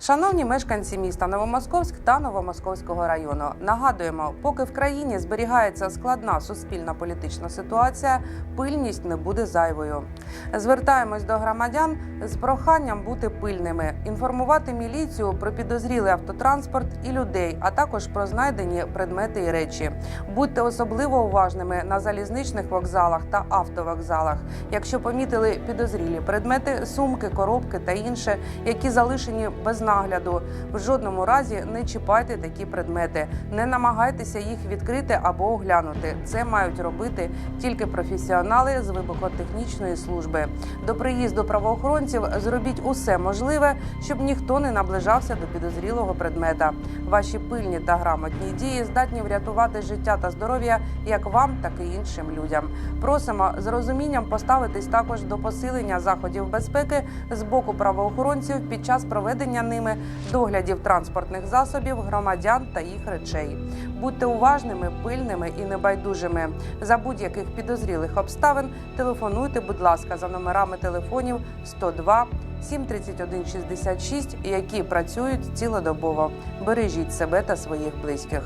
Шановні мешканці міста Новомосковськ та Новомосковського району, нагадуємо, поки в країні зберігається складна суспільна політична ситуація, пильність не буде зайвою. Звертаємось до громадян з проханням бути пильними, інформувати міліцію про підозрілий автотранспорт і людей, а також про знайдені предмети і речі. Будьте особливо уважними на залізничних вокзалах та автовокзалах. Якщо помітили підозрілі предмети, сумки, коробки та інше, які залишені без нагляду, в жодному разі не чіпайте такі предмети. Не намагайтеся їх відкрити або оглянути. Це мають робити тільки професіонали з вибухотехнічної служби. До приїзду правоохоронців зробіть усе можливе, щоб ніхто не наближався до підозрілого предмета. Ваші пильні та грамотні дії здатні врятувати життя та здоров'я як вам, так і іншим людям. Просимо з розумінням поставитись також до посилення заходів безпеки з боку правоохоронців під час проведення ними доглядів транспортних засобів, громадян та їх речей. Будьте уважними, пильними і небайдужими. За будь-яких підозрілих обставин телефонуйте, будь ласка, за номерами телефонів 102 731 66, які працюють цілодобово. Бережіть себе та своїх близьких.